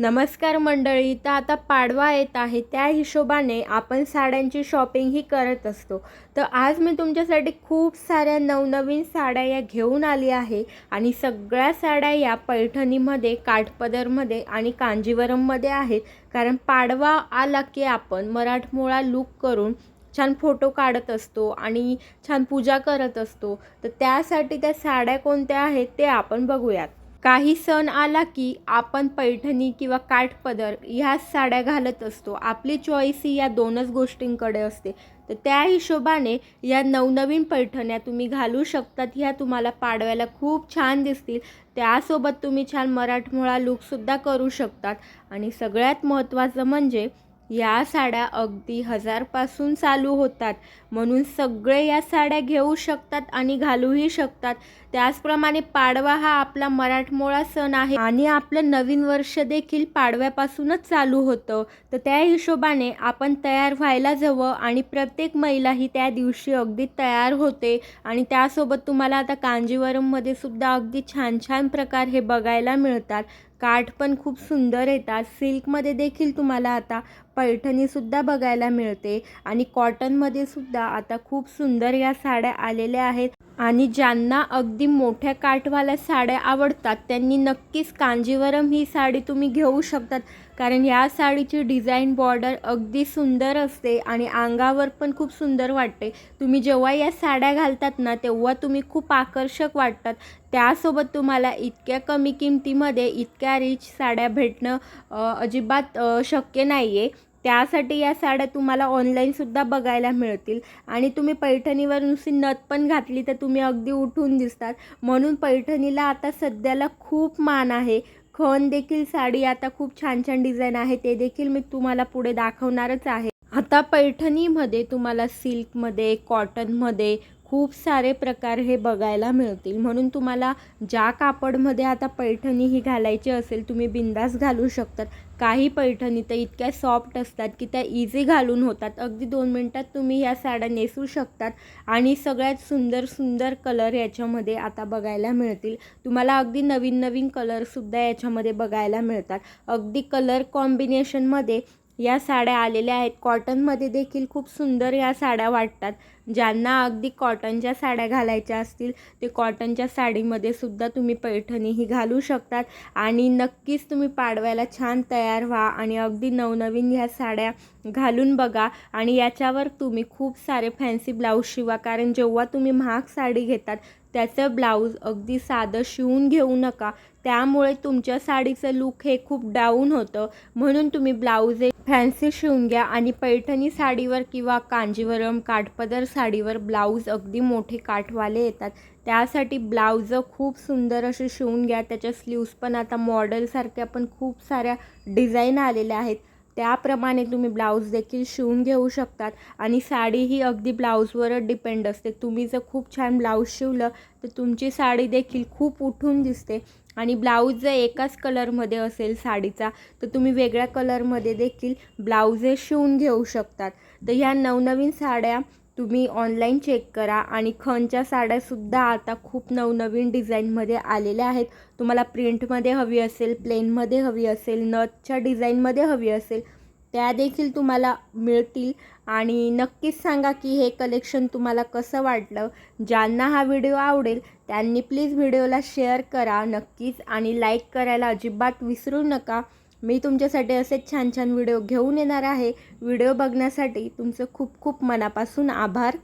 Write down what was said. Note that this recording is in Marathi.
नमस्कार मंडळी तर आता पाडवा येत आहे. त्या हिशोबाने आपण साड्यांची शॉपिंगही करत असतो. तर आज मी तुमच्यासाठी खूप साऱ्या नवनवीन साड्या या घेऊन आली आहे आणि सगळ्या साड्या या पैठणीमध्ये काठपदरमध्ये आणि कांजीवरममध्ये आहेत. कारण पाडवा आला की आपण मराठमोळा लूक करून छान फोटो काढत असतो आणि छान पूजा करत असतो. तर त्यासाठी त्या साड्या कोणत्या आहेत ते आपण बघूयात. काही सण आला की आपण पैठणी किंवा काठपदर ह्या साड्या घालत असतो. आपली चॉईस ही या दोनच गोष्टींकडे असते. तर त्या हिशोबाने या नवनवीन पैठण्या तुम्ही घालू शकतात ह्या तुम्हाला पाडव्याला खूप छान दिसतील. त्यासोबत तुम्ही छान मराठमोळा लूकसुद्धा करू शकतात. आणि सगळ्यात महत्त्वाचं म्हणजे या साड्या अगदी हजारपासून चालू होतात. म्हणून सगळे या साड्या घेऊ शकतात आणि घालूही शकतात. त्याचप्रमाणे पाडवा हा आपला मराठमोळा सण आहे. आणि आपलं नवीन वर्ष देखील पाडव्यापासूनच चालू होतं. तर त्या हिशोबाने आपण तयार व्हायला हवं आणि प्रत्येक महिला ही त्या दिवशी अगदी तयार होते. आणि त्यासोबत तुम्हाला आता कांजीवरममध्ये सुद्धा अगदी छान छान प्रकार हे बघायला मिळतात. काठ पण खूप सुंदर येतात. सिल्कमध्ये देखील तुम्हाला आता पैठणीसुद्धा बघायला मिळते. आणि कॉटनमध्ये सुद्धा आता खूप सुंदर या साड्या आलेल्या आहेत. आणि ज्यांना अगदी मोठ्या काठवाल्या साड्या आवडतात त्यांनी नक्कीच कांजीवरम ही साडी तुम्ही घेऊ शकतात. कारण या साडीची डिझाईन बॉर्डर अगदी सुंदर असते आणि अंगावर पण खूप सुंदर वाटते. तुम्ही जेव्हा या साड्या घालतात ना तेव्हा तुम्ही खूप आकर्षक वाटतात. त्यासोबत तुम्हाला इतक्या कमी किमतीमध्ये इतक्या रिच साड्या भेटणं अजिबात शक्य नाही आहे त्यासाठी या साड्या तुम्हाला ऑनलाईनसुद्धा बघायला मिळतील. आणि तुम्ही पैठणीवर नुसती नथ पण घातली तर तुम्ही अगदी उठून दिसतात. म्हणून पैठणीला आता सध्याला खूप मान आहे. खण देखील साडी आता खूप छान छान डिझाईन आहे. ते देखील मी तुम्हाला पुढे दाखवणारच आहे. आता पैठणीमध्ये तुम्हाला सिल्कमध्ये कॉटनमध्ये खूप सारे प्रकार हे बघायला मिळतील. म्हणून तुम्हाला ज्या कापडमध्ये आता पैठणी ही घालायची असेल तुम्ही बिंदास घालू शकतात. काही पैठणी तर इतक्या सॉफ्ट असतात की त्या इझी घालून होतात. अगदी दोन मिनटात तुम्ही ह्या साड्या नेसू शकतात आणि सगळ्यात सुंदर सुंदर कलर याच्यामध्ये आता बघायला मिळतील. तुम्हाला अगदी नवीन नवीन कलरसुद्धा याच्यामध्ये बघायला मिळतात. अगदी कलर कॉम्बिनेशनमध्ये या साड्या आलेल्या आहेत. कॉटनमध्ये देखील खूप सुंदर या साड्या वाटतात. ज्यांना अगदी कॉटनच्या साड्या घालायच्या असतील ते कॉटनच्या साडीमध्ये सुद्धा तुम्ही पैठणी ही घालू शकतात. आणि नक्कीच तुम्ही पाडव्याला छान तयार व्हा आणि अगदी नवनवीन ह्या साड्या घालून बघा. आणि याच्यावर तुम्ही खूप सारे फॅन्सी ब्लाऊज शिवा कारण जेव्हा तुम्ही महाग साडी घेतात त्याचं ब्लाऊज अगदी साधं शिवून घेऊ नका. त्यामुळे तुमच्या साडीचं लूक हे खूप डाऊन होतं. म्हणून तुम्ही ब्लाऊज एक फॅन्सी शिवून घ्या आणि पैठणी साडीवर किंवा कांजीवरम काठपदर साडीवर ब्लाऊज अगदी मोठे काठवाले येतात. त्यासाठी ब्लाऊज खूप सुंदर असे शिवून घ्या. त्याच्या स्लीव्स पण आता मॉडेलसारख्या पण खूप साऱ्या डिझाईन आलेल्या आहेत. त्याप्रमाणे तुम्ही ब्लाऊज देखील शिवून घेऊ शकतात. आणि साडी ही अगदी ब्लाऊजवरच डिपेंड असते. तुम्ही जर खूप छान ब्लाऊज शिवलं तर तुमची साडी देखील खूप उठून दिसते. आणि ब्लाऊज जर एकाच कलरमध्ये असेल साडीचा तर तुम्ही वेगळ्या कलरमध्ये देखील ब्लाऊजे शिवून घेऊ शकतात. तर ह्या नवनवीन साड्या तुम्ही ऑनलाईन चेक करा आणि खणच्या साड्यासुद्धा आता खूप नवनवीन डिझाईनमध्ये आलेल्या आहेत. तुम्हाला प्रिंटमध्ये हवी असेल प्लेनमध्ये हवी असेल नथच्या डिझाईनमध्ये हवी असेल त्या देखील तुम्हाला मिळतील. आणि नक्कीच सांगा की हे कलेक्शन तुम्हाला कसं वाटलं? ज्यांना हा व्हिडिओ आवडेल त्यांनी प्लीज व्हिडिओला शेअर करा नक्कीच. आणि लाईक करायला अजिबात विसरू नका. मी तुमच्यासाठी असेच छान छान व्हिडिओ घेऊन येणार आहे. व्हिडिओ बघण्यासाठी तुमचं खूप खूप मनापासून आभार.